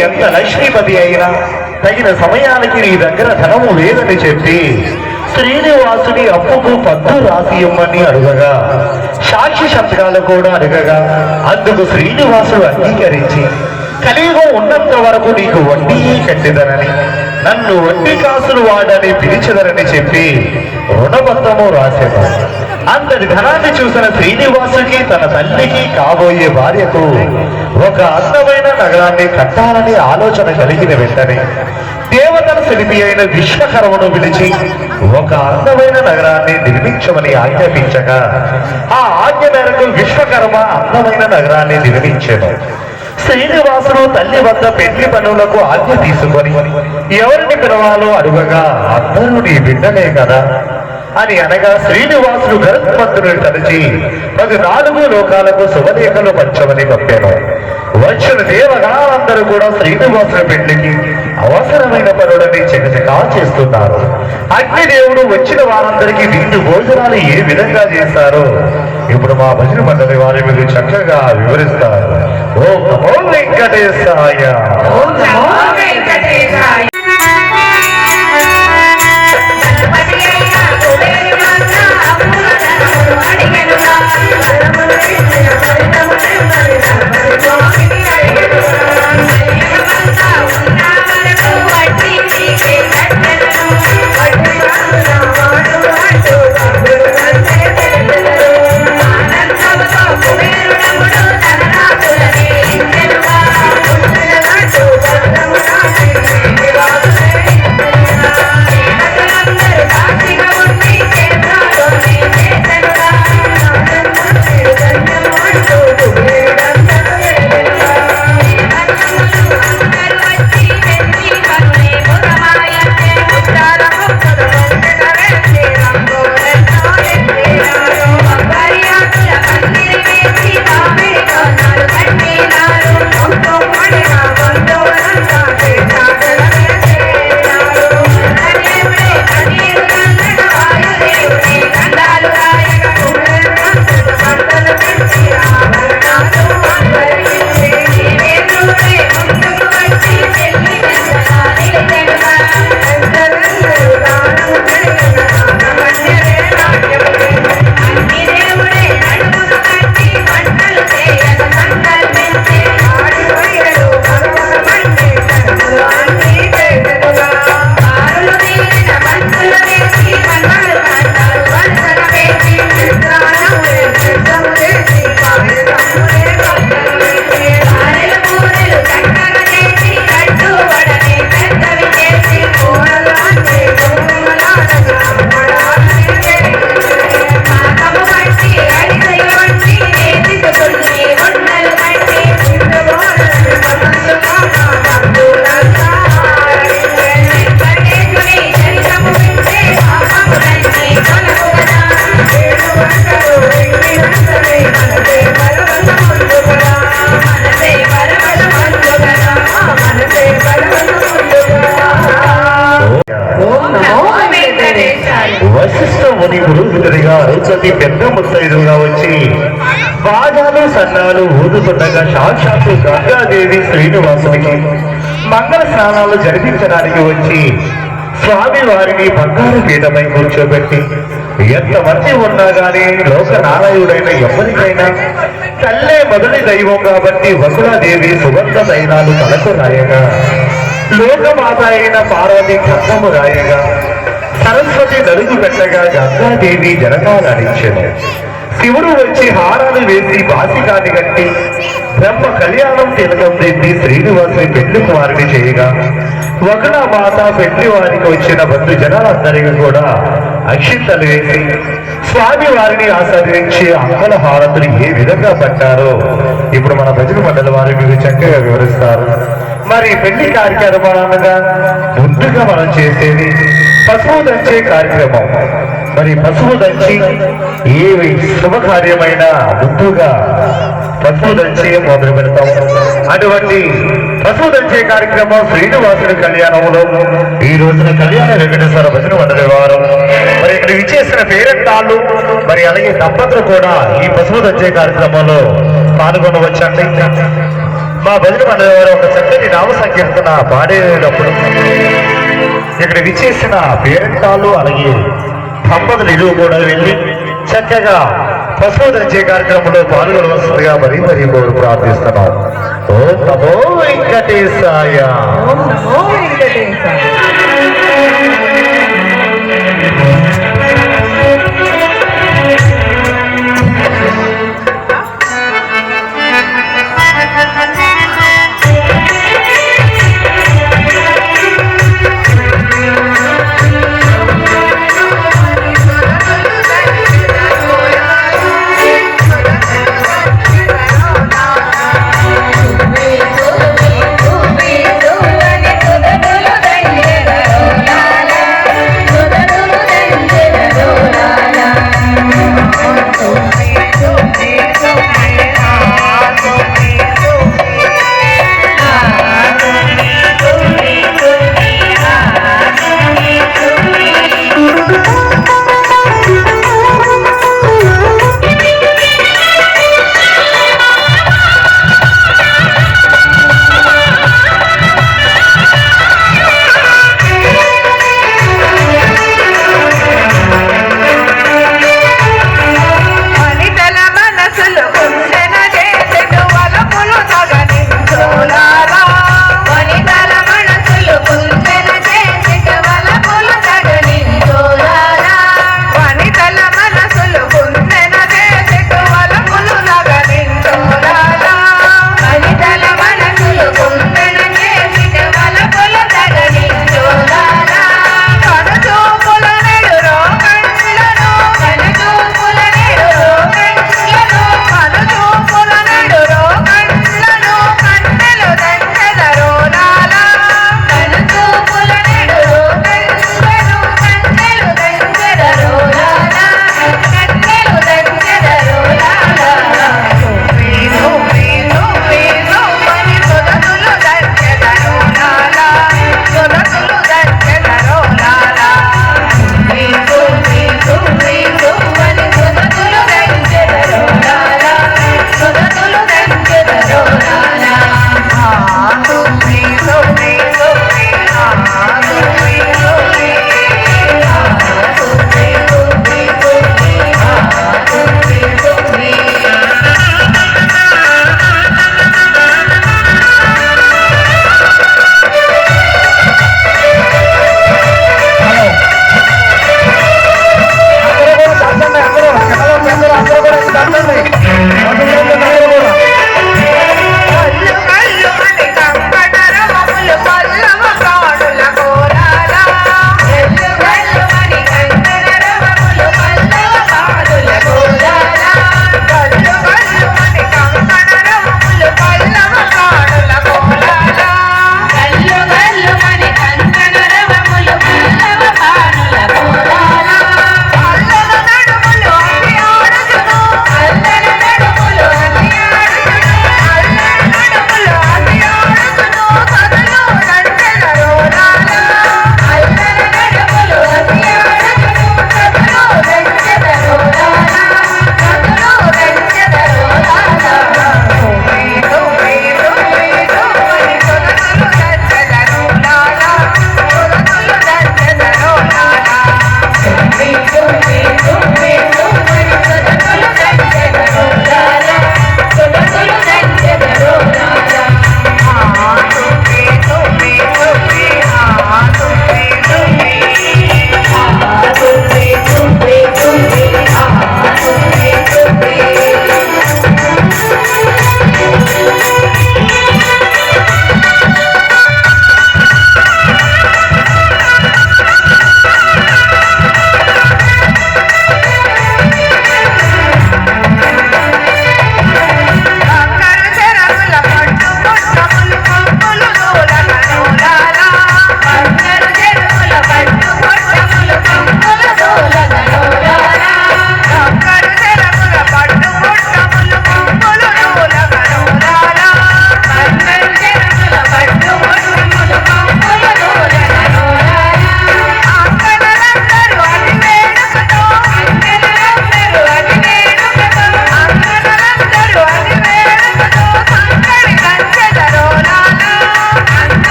ఎంత లక్ష్మీపతి అయినా తగిన సమయానికి నీ దగ్గర ధనము లేదని చెప్పి శ్రీనివాసుని అప్పుకు పద్దు రాసి ఇమ్మని అడుగగా. సాక్షి శబ్దాలు కూడా అడగగా. అందుకు శ్రీనివాసుడు అంగీకరించి కలియుగం ఉన్నంత వరకు నీకు వడ్డీ కట్టిదనని నన్ను వడ్డీ కాసులు వాడని పిలిచదనని చెప్పి రుణబద్ధము రాసేవాడు. అంతటి ధనాన్ని చూసిన శ్రీనివాసుకి తన తల్లికి కాబోయే భార్యకు ఒక అందమైన నగరాన్ని కట్టాలని ఆలోచన కలిగిన వెంటనే దేవతల శిల్పి అయిన విశ్వకర్మను పిలిచి ఒక అందమైన నగరాన్ని నిర్మించమని ఆజ్ఞాపించగా ఆ ఆజ్ఞ మేరకు విశ్వకర్మ అందమైన నగరాన్ని నిర్మించాడు శ్రీనివాసుడు తల్లి వద్ద పెళ్ళి పనులకు ఆజ్ఞ తీసుకొని ఎవరిని పిలవాలో అడుగగా అందరూ నీ బిడ్డలే కదా. అని అనగా శ్రీనివాసుడు గరుత్మంతుని తలచి పది నాలుగు లోకాలకు శుభలేఖలు పంచమని పంపాను వచ్చిన దేవగణాలందరూ కూడా శ్రీనివాసుని పెళ్ళికి అవసరమైన పనులని చకచకా చేస్తున్నారు. అగ్నిదేవుడు వచ్చిన వారందరికీ విందు భోజనాలు ఏ విధంగా చేస్తారో? ఇప్పుడు మా భజన మండలి వారి మీకు చక్కగా వివరిస్తారు. ఓ నమో వెంకటేశాయ. సన్నాలు ఊదుతుండగా సాక్షాత్తు గంగాదేవి శ్రీనివాసునికి మంగళ స్నానాలు జరిపించడానికి వచ్చి స్వామి వారిని బంగారు పీఠమై కూర్చోబెట్టి ఎంతమంది ఉన్నా గానీ లోక నారాయుడైన ఎవరికైనా తల్లే మొదటి దైవం కాబట్టి వసులాదేవి సుగంధ దైనాలు తలకు రాయగా లోకమాత అయిన పార్వతి ఖడ్గము రాయగా సరస్వతి నలుగు పెట్టగా గంగాదేవి జనకాలనిచ్చెను. శివుడు వచ్చి హారాలు వేసి బాసికాన్ని కట్టి బ్రహ్మ కళ్యాణం తిలకం దిద్ది శ్రీనివాసుని పెళ్ళి కుమారుని చేయగా ఒకన మాత పెళ్ళి వారికి వచ్చిన బంధు జనాలందరికీ కూడా అక్షింతలు వేసి స్వామి వారిని ఆస్వాదించి అంగళ హారతులు ఏ విధంగా పట్టారో ఇప్పుడు మన భజన మండలి వారు మీకు చక్కగా వివరిస్తారు. మరి పెళ్ళి కార్యక్రమాలుగా ముందుగా మనం చేసేది పశువు దంచే కార్యక్రమం. మరి పశువు దంచి ఏ శుభకార్యమైన ముందుగా పశువు దంచి మొదలు పెడతాం. అటువంటి పశువు దంచే కార్యక్రమం శ్రీనివాసుడి కళ్యాణంలో ఈ రోజున కళ్యాణ వెంకటేశ్వర భజన మండలి మరి ఇక్కడ విచ్చేసిన పేరెంటాళ్ళు మరి అలాగే దంపతులు కూడా ఈ పశువు దంచే కార్యక్రమంలో పాల్గొనవచ్చండి. మా భజన మండలి వారు ఒక చక్కటి నామ సంకీర్తన పాడేటప్పుడు ఇక్కడ విచ్చేసిన పేరెంటాలు అలాగే దంపతులు ఇరువు కూడా వెళ్ళి చక్కగా పశువు దంచే కార్యక్రమంలో పాల్గొనవలసిందిగా మరీ మరీ కోరు ప్రార్థిస్తున్నాం. ఓం నమో వెంకటేశాయ. ఓం నమో వెంకటేశాయ.